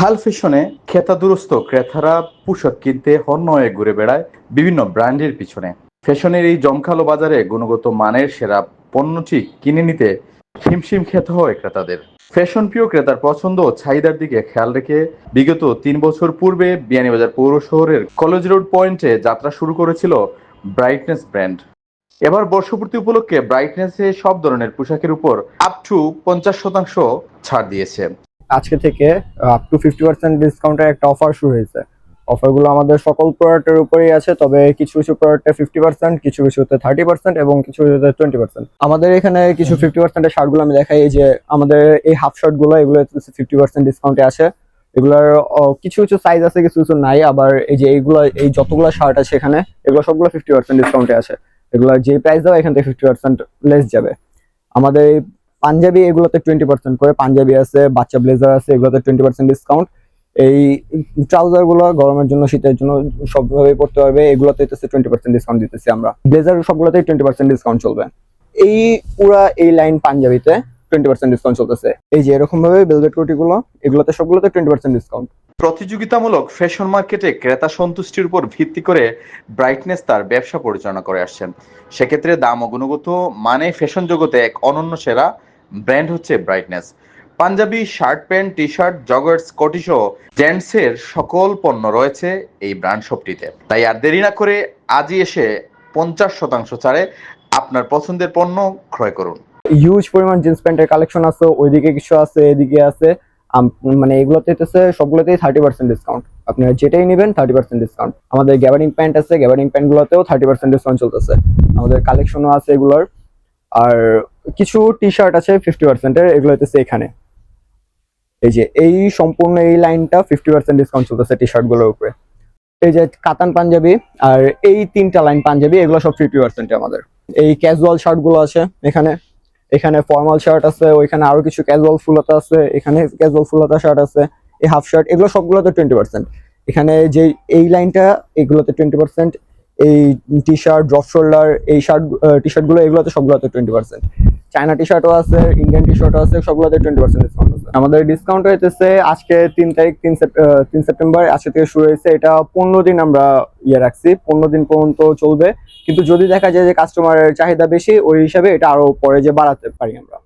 হাল ফ্যাশনে খেতাদুরস্ত ক্রেতারা পোশাক কিনতে হন্যয়ে ঘুরে বেড়ায় বিভিন্ন ব্র্যান্ডের পিছনে। ফ্যাশনের এই জমকালো বাজারে গুণগত মানের সেরা পণ্যটি কিনে নিতে হিমশিম খেতে হয় ক্রেতাদের। ফ্যাশন প্রিয় ক্রেতার পছন্দ ও চাহিদার দিকে খেয়াল রেখে বিগত তিন বছর পূর্বে বিয়ানীবাজার পৌর শহরের কলেজ রোড পয়েন্টে যাত্রা শুরু করেছিল ব্রাইটনেস ব্র্যান্ড। এবার বর্ষপূর্তি উপলক্ষে ব্রাইটনেসে সব ধরনের পোশাকের উপর আপ টু পঞ্চাশ শতাংশ ছাড় দিয়েছে। আজকে থেকে আপ টু ফিফটি পার্সেন্ট ডিসকাউন্টের একটা অফার শুরু হয়েছে। অফারগুলো আমাদের সকল প্রোডাক্টের উপরেই আছে, তবে কিছু কিছু প্রোডাক্টে ফিফটি পার্সেন্ট কিছু কিছুতে থার্টি পার্সেন্ট এবং কিছু কিছুতে টোয়েন্টি পার্সেন্ট আমাদের এখানে কিছু ফিফটি পার্সেন্টের শার্টগুলো আমি দেখাই যে আমাদের এই হাফ শার্টগুলো এগুলো ফিফটি পার্সেন্ট ডিসকাউন্টে আছে এগুলোর কিছু কিছু সাইজ আছে, কিছু কিছু নাই, আবার এই যে এইগুলো, এই যতগুলো শার্ট আছে এখানে, এগুলো সবগুলো ফিফটি পার্সেন্ট ডিসকাউন্টে আছে এগুলো যে প্রাইস দেওয়া, এখান থেকে ফিফটি পার্সেন্ট লেস যাবে। আমাদের পাঞ্জাবি এগুলোতে টোয়েন্টি পার্সেন্ট করে। পাঞ্জাবি আছে, বাচ্চা ব্লেজার আছে, এগুলোতে টোয়েন্টি পার্সেন্ট ডিসকাউন্ট এই ট্রাউজারগুলো গরমের জন্য, শীতের জন্য সবভাবে পড়তে পারবে। এগুলোতে টোয়েন্টি পার্সেন্ট ডিসকাউন্ট দিতেছি আমরা। ব্লেজার সবগুলোতেই টোয়েন্টি পার্সেন্ট ডিসকাউন্ট চলবে। এই পুরা এই লাইন পাঞ্জাবিতে টোয়েন্টি পার্সেন্ট ডিসকাউন্ট চলতেছে। এই যে এরকম ভাবে বেলভেট কোটি গুলো এগুলোতে সবগুলোতে টোয়েন্টি পার্সেন্ট ডিসকাউন্ট প্রতিযোগিতামূলক ফ্যাশন মার্কেটে ক্রেতা সন্তুষ্টির উপর ভিত্তি করে ব্রাইটনেস তার ব্যবসা পরিচালনা করে আসছেন। সেক্ষেত্রে দাম ও গুণগত মানে ফ্যাশন জগতে এক অনন্য সেরা ব্র্যান্ড হচ্ছে brightness. Panjabi, shirt pant T shirt joggers কোটি সহ জেন্টসের সকল পণ্য রয়েছে এই ব্র্যান্ড শপটিতে। তাই আর দেরি না করে আজই এসে পঞ্চাশ শতাংশ ছাড়ে আপনার পছন্দের পণ্য ক্রয় করুন। হিউজ পরিমাণ জিন্স প্যান্টের কালেকশন আছে, ওইদিকে কিছু আছে, এদিকে আছে। মানে এগুলোতে হইতেছে সবগুলোতেই থার্টি পার্সেন্ট ডিসকাউন্ট আপনারা যেটাই নেবেন থার্টি পার্সেন্ট ডিসকাউন্ট আমাদের গ্যাবারিং প্যান্ট আছে গ্যাবারিং প্যান্ট গুলোতেও থার্টি পার্সেন্ট ডিসকাউন্ট চলতেছে। আমাদের কালেকশনও আছে এগুলোর। আর কিছু টি শার্ট আছে ফিফটি পার্সেন্টের এগুলো হইতেছে এখানে। এই যে, এই সম্পূর্ণ এই লাইনটা ফিফটি পার্সেন্ট ডিসকাউন্ট চলতেছে টি শার্টগুলোর উপরে। এই যে কাতান পাঞ্জাবি আর এই তিনটা লাইন পাঞ্জাবি, এগুলো সব ফিফটি পার্সেন্ট আমাদের। এই ক্যাজুয়াল শার্টগুলো আছে এখানে। এখানে ফর্মাল শার্ট আছে, ওইখানে আরও কিছু ক্যাজুয়াল ফুলতা আছে, এখানে ক্যাজুয়াল ফুলতা শার্ট আছে, এই হাফ শার্ট এগুলো সবগুলোতে টোয়েন্টি পার্সেন্ট এখানে যে এই লাইনটা এগুলোতে টোয়েন্টি পার্সেন্ট এই টি শার্ট ড্রপ শোল্ডার এই শার্ট টি শার্টগুলো এগুলোতে সবগুলোতে টোয়েন্টি পার্সেন্ট চায়না টি শার্টও আছে ইন্ডিয়ান টি শার্টও আছে, সবগুলোতে টোয়েন্টি পার্সেন্ট ডিসকাউন্ট আছে। আমাদের ডিসকাউন্ট হইতেছে আজকে তিন তারিখ, তিন তিন সেপ্টেম্বর, আজকে থেকে শুরু হয়েছে এটা পনেরো দিন আমরা ইয়ে রাখছি, পনেরো দিন পর্যন্ত চলবে। কিন্তু যদি দেখা যায় যে কাস্টমারের চাহিদা বেশি, ওই হিসাবে এটা আরও পরে যে বাড়াতে পারি আমরা।